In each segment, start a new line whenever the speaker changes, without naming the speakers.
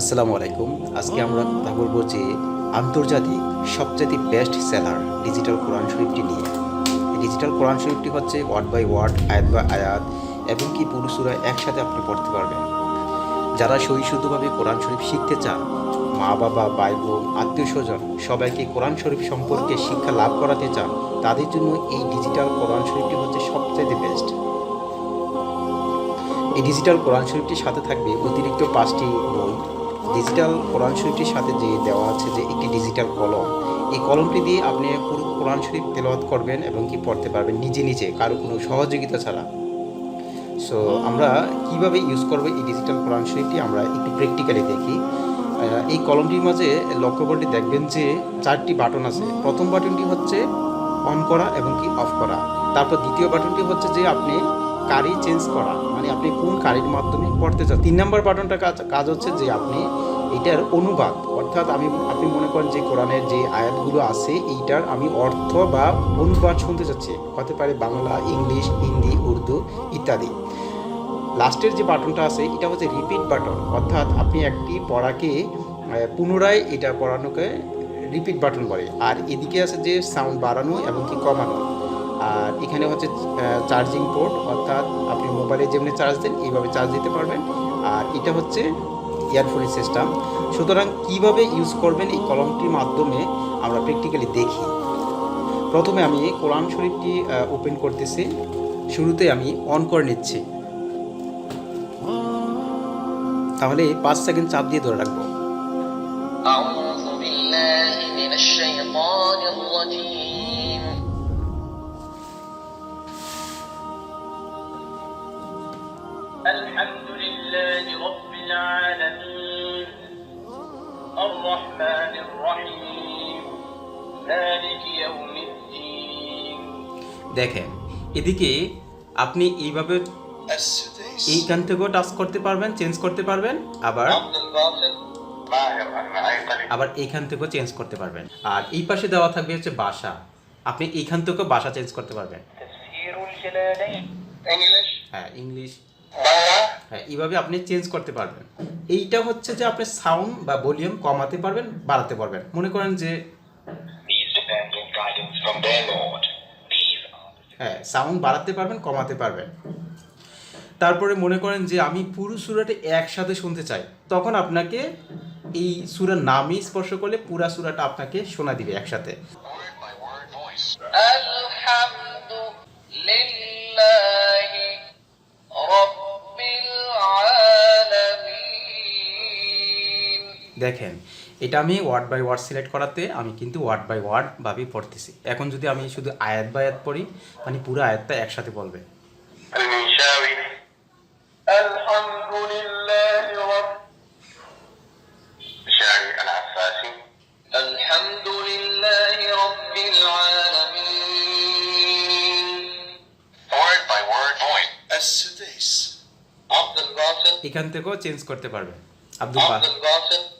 আসসালামু আলাইকুম। আজকে আমরা কথা বলব যে আন্তর্জাতিক সবচেয়ে বেস্ট সেলার ডিজিটাল কোরআন শরীফটি নিয়ে। ডিজিটাল কোরআন শরীফটি হচ্ছে ওয়ার্ড বাই ওয়ার্ড আয়াত বাই আয়াত, এবং কি পুরুষরা একসাথে আপনি পড়তে পারবেন। যারা সহিশুদ্ধভাবে কোরআন শরীফ শিখতে চান, মা বাবা, ভাই বোন, আত্মীয় স্বজন, সবাইকে কোরআন শরীফ সম্পর্কে শিক্ষা লাভ করাতে চান, তাদের জন্য এই ডিজিটাল কোরআন শরীফটি হচ্ছে সবচেয়ে বেস্ট এই ডিজিটাল কোরআন শরীফটির সাথে থাকবে অতিরিক্ত পাঁচটি বই ডিজিটাল কোরআন শরীফটির সাথে যে দেওয়া আছে যে একটি ডিজিটাল কলম, এই কলমটি দিয়ে আপনি পুরো কোরআন শরীফ তেলাওয়াত করবেন এবং কি পড়তে পারবেন নিজে নিজে, কারও কোনো সহযোগিতা ছাড়া। সো আমরা কীভাবে ইউজ করব এই ডিজিটাল কোরআন শরীফটি আমরা একটু প্র্যাকটিক্যালি দেখি। এই কলমটির মাঝে লক্ষ্য করলে দেখবেন যে চারটি বাটন আছে। প্রথম বাটনটি হচ্ছে অন করা এবং কি অফ করা। তারপর দ্বিতীয় বাটনটি হচ্ছে যে আপনি কারি চেঞ্জ করা। মানে আপনি কোন কারির মাধ্যমে পড়তে চান? তিন নম্বর বাটনটা কাজ কাজ হচ্ছে যে আপনি এটার অনুবাদ, অর্থাৎ আমি, আপনি মনে করেন যে কোরআনের যে আয়াতগুলো আছে, এইটার আমি অর্থ বা অনুবাদ শুনতে চাচ্ছি। হতে পারে বাংলা, ইংলিশ, হিন্দি, উর্দু ইত্যাদি। লাস্টের যে বাটনটা আছে, এটা হচ্ছে রিপিট বাটন। অর্থাৎ আপনি একটি পড়াকে পুনরায় এটা পড়ানোকে রিপিট বাটন বলে। আর এদিকে আছে যে সাউন্ড বাড়ানো এবং কি কমানো। আর এখানে হচ্ছে চার্জিং পোর্ট অর্থাৎ আপনি মোবাইলে যেমনি চার্জ দেন এইভাবে চার্জ দিতে পারবেন আর এটা হচ্ছে ইয়ারফোনের সিস্টেম সুতরাং কিভাবে ইউজ করবেন এই কলমটির মাধ্যমে আমরা প্র্যাকটিক্যালি দেখি প্রথমে আমি কোরআন শরীফটি ওপেন করতেছি শুরুতে আমি অন করে নিচ্ছি তাহলে পাঁচ সেকেন্ড চাপ দিয়ে ধরে রাখবো
أعوذ بالله من الشيطان الرجيم الحمد لله رب العالمين الرحمن الرحيم مالك يوم الدين
দেখেন এদিকে আপনি এইভাবে এইখান থেকেও টাচ করতে পারবেন চেঞ্জ করতে পারবেন আবার
عبد الباسط ماهر المعيقلي
আবার এইখান থেকেও চেঞ্জ করতে পারবেন আর এই পাশে দেওয়া থাকবে হচ্ছে বাসা আপনি এইখান থেকেও বাসা চেঞ্জ করতে পারবেন
تفسير الجلالين English
হ্যাঁ ইংলিশ
বাংলা
হ্যাঁ এইভাবে আপনি চেঞ্জ করতে পারবেন। এইটা হচ্ছে যে আপনি সাউন্ড বা ভলিউম কমাতে পারবেন বাড়াতে পারবেন। মনে করেন যে হ্যাঁ সাউন্ড বাড়াতে পারবেন কমাতে পারবেন। তারপরে মনে করেন যে আমি পুরো সুরাটা একসাথে শুনতে চাই। তখন আপনাকে এই সুরার নামই স্পর্শ করলে পুরা সুরাটা আপনাকে শোনা দিবে একসাথে।
Word
দেখেন এটা আমি ওয়ার্ড বাই ওয়ার্ড সিলেক্ট করাতে আমি কিন্তু ওয়ার্ড বাই ওয়ার্ড ভাবি পড়তেছি। এখন যদি আমি শুধু আয়াত বাই আয়াত পড়ি মানে পুরো আয়াতটা একসাথে বলবে। এখান থেকেও চেঞ্জ করতে পারবে। আব্দুল বাসিম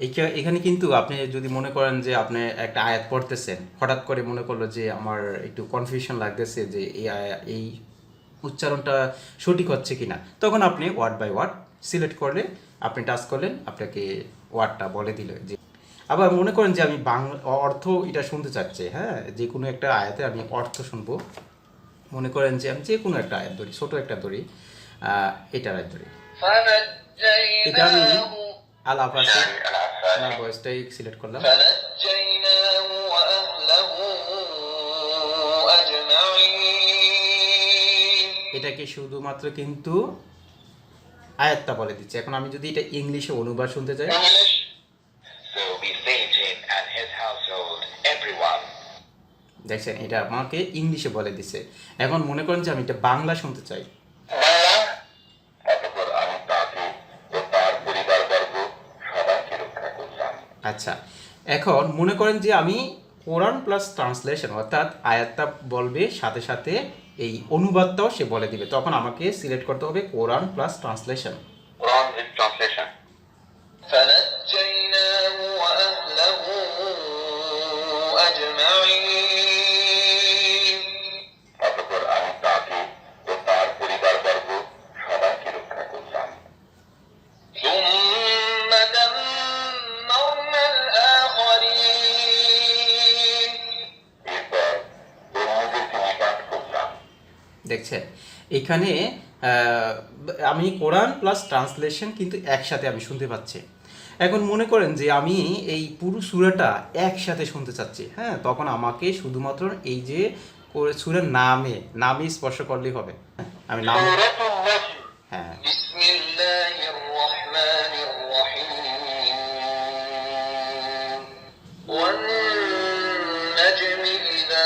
এখানে কিন্তু আপনি যদি মনে করেন যে আপনি একটা আয়াত পড়তেছেন হঠাৎ করে মনে করল যে আমার একটু কনফিউশন লাগতেছে যে এই এই উচ্চারণটা সঠিক হচ্ছে কিনা তখন আপনি ওয়ার্ড বাই ওয়ার্ড সিলেক্ট করলে আপনি টাচ করলেন আপনাকে ওয়ার্ডটা বলে দিল যে আবার মনে করেন যে আমি বাংলা অর্থ এটা শুনতে চাচ্ছি হ্যাঁ যে কোনো একটা আয়াতে আমি অর্থ শুনব মনে করেন যে আমি যে কোনো একটা আয়াত ধরি ছোটো একটা ধরি এটার আয়াত ধরি। এটা আমি আলাপ আছে না ভয়েসটাই সিলেক্ট করলাম। এটাকে শুধুমাত্র কিন্তু আয়াতটা বলে দিচ্ছে। এখন আমি যদি এটা ইংলিশে অনুবাদ শুনতে চাই। দেখছেন এটা আমাকে ইংলিশে বলে দিছে। এখন মনে করেন যে আমি এটা বাংলা শুনতে চাই। আচ্ছা এখন মনে করেন যে আমি কোরআন প্লাস ট্রান্সলেশন অর্থাৎ আয়াতটা বলবে, সাথে সাথে এই অনুবাদটাও সে বলে দিবে। তখন আমাকে সিলেক্ট করতে হবে কোরআন প্লাস ট্রান্সলেশন
কোরআন with
এখানে আহ, আমি কোরআন প্লাস ট্রান্সলেশন কিন্তু একসাথে আমি শুনতে পাচ্ছি এখন মনে করেন যে আমি এই পুরো সুরাটা একসাথে শুনতে চাচ্ছি হ্যাঁ তখন আমাকে শুধুমাত্র এই যে সুরের নামে নামে স্পর্শ করলেই হবে হ্যাঁ, আমি নাম
سورة النجم
হ্যাঁ
بسم الله الرحمن الرحيم والنجم إذا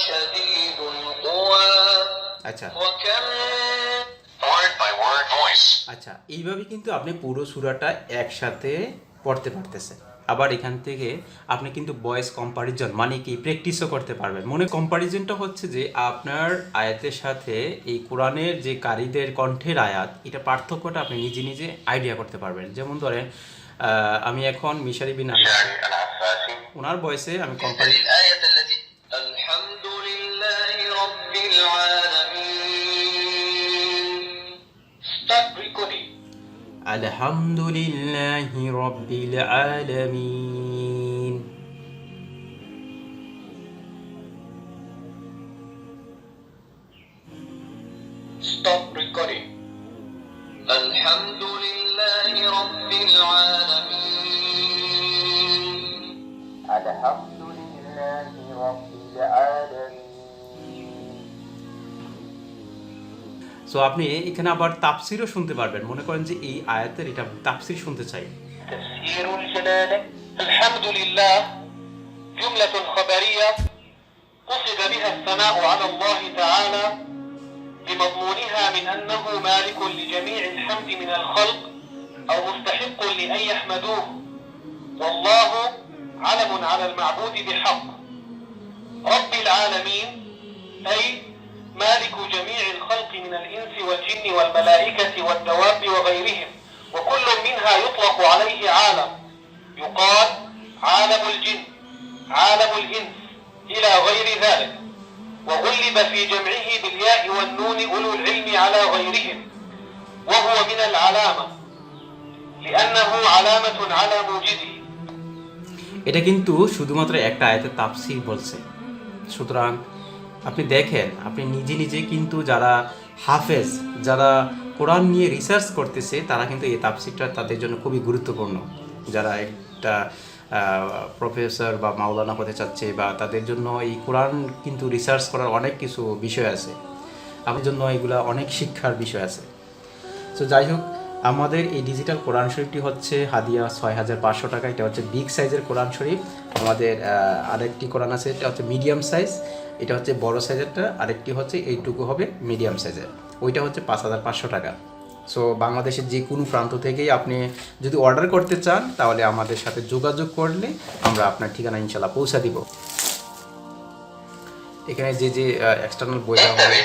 شديد القوى
আচ্ছা
وكم
Word by word voice.
আচ্ছা এইভাবে কিন্তু আপনি পুরো সুরাটা একসাথে পড়তে পারতেছেন আবার এখান থেকে আপনি কিন্তু ভয়েস কম্পারিজন মানে কি প্র্যাকটিসও করতে পারবেন মনে কম্পারিজনটা হচ্ছে যে আপনার আয়াতের সাথে এই কোরআনের যে কারীদের কণ্ঠের আয়াত এটা পার্থক্যটা আপনি নিজে নিজে আইডিয়া করতে পারবেন যেমন ধরেন আহ, আমি এখন মিশারি বিন আলী
شعر العفاسي
ওনার ভয়েসে আমি কম্পারি
الحمد لله رب العالمين. Stop recording. الحمد لله رب العالمين
الحمد لله رب العالمين
সো আপনি এখানে আবার তাফসিরও শুনতে পারবেন মনে করেন যে এই আয়াতের এটা তাফসির শুনতে চাই
تفسير الجلالة
الحمد لله جملة خبرية قصد بها الثناء على الله تعالى بمضمونها من أنه مالك لجميع الحمد من الخلق أو مستحق لأن يحمدوه والله علم على المعبود بحق رب العالمين أي مالك جميع الخلق من الإنس والجن والملائكة والدواب وغيرهم وكل منها يطلق عليه عالم يقال عالم الجن عالم الإنس إلى غير ذلك وغلب في جمعه بالياء والنون أولو العلم على غيرهم وهو من العلامة لأنه علامة على موجده
এটা কিন্তু শুধুমাত্র একটা আয়াতের তাফসির বলছে সুতরাং আপনি দেখেন, আপনি নিজে নিজে কিন্তু যারা হাফেজ, যারা কোরআন নিয়ে রিসার্চ করতেছে, তারা কিন্তু এই তাফসিরটা তাদের জন্য খুবই গুরুত্বপূর্ণ। যারা একটা প্রফেসর বা মাওলানা হতে চাচ্ছে বা তাদের জন্য এই কোরআন কিন্তু রিসার্চ করার অনেক কিছু বিষয় আছে। আমার জন্য এগুলা অনেক শিক্ষার বিষয় আছে। তো যাই হোক, আমাদের এই ডিজিটাল কোরআন শরীফটি হচ্ছে হাদিয়া ছয় হাজার পাঁচশো টাকা, এটা হচ্ছে বিগ সাইজের কোরআন শরীফ। আমাদের আরেকটি কোরআন আছে, এটা হচ্ছে মিডিয়াম সাইজ এটা হচ্ছে বড় সাইজেরটা আরেকটি হচ্ছে এইটুকু হবে মিডিয়াম সাইজের ওইটা হচ্ছে পাঁচ হাজার পাঁচশো টাকা। সো বাংলাদেশের যে কোনো প্রান্ত থেকেই আপনি যদি অর্ডার করতে চান, তাহলে আমাদের সাথে যোগাযোগ করলে আমরা আপনার ঠিকানা ইনশাল্লাহ পৌঁছে দিব। এখানে যে যে এক্সটার্নাল বই হবে।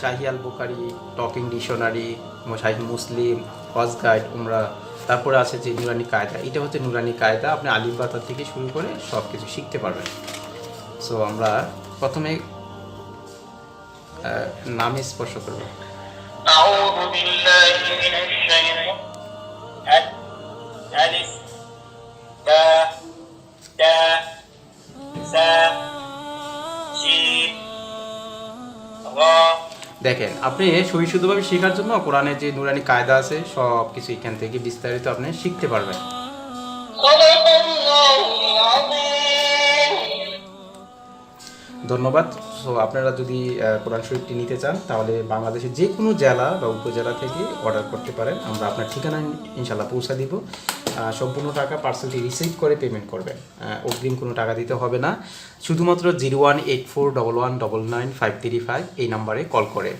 শাহি আল বুকারি টকিং ডিকশনারি, শাহি মুসলিম, হজ গাইড, উমরা তারপরে আছে যে নুরানি কায়দা। এটা হচ্ছে নুরানি কায়দা। আপনি আলিম পাতা থেকে শুরু করে সব কিছু শিখতে পারবেন। সো আমরা প্রথমে নামে স্পর্শ করব।
আউযু বিল্লাহি মিনাশ শাইতানির রাজিম
দেখেন, আপনি সহিষ্ণুভাবে শেখার জন্য কোরআনের যে নুরানি কায়দা আছে সব কিছু এখান থেকে বিস্তারিত আপনি শিখতে পারবেন। ধন্যবাদ। সো আপনারা যদি কোরআন শরীফটি নিতে চান, তাহলে বাংলাদেশের যে কোনো জেলা বা উপজেলা থেকে অর্ডার করতে পারেন। আমরা আপনার ঠিকানা ইনশাল্লাহ পৌঁছে দিব। সম্পূর্ণ টাকা পার্সেলটি রিসিভ করে পেমেন্ট করবেন। অগ্রিম কোনো টাকা দিতে হবে না। শুধুমাত্র zero one eight four double one double nine five three five এই নাম্বারে কল করে।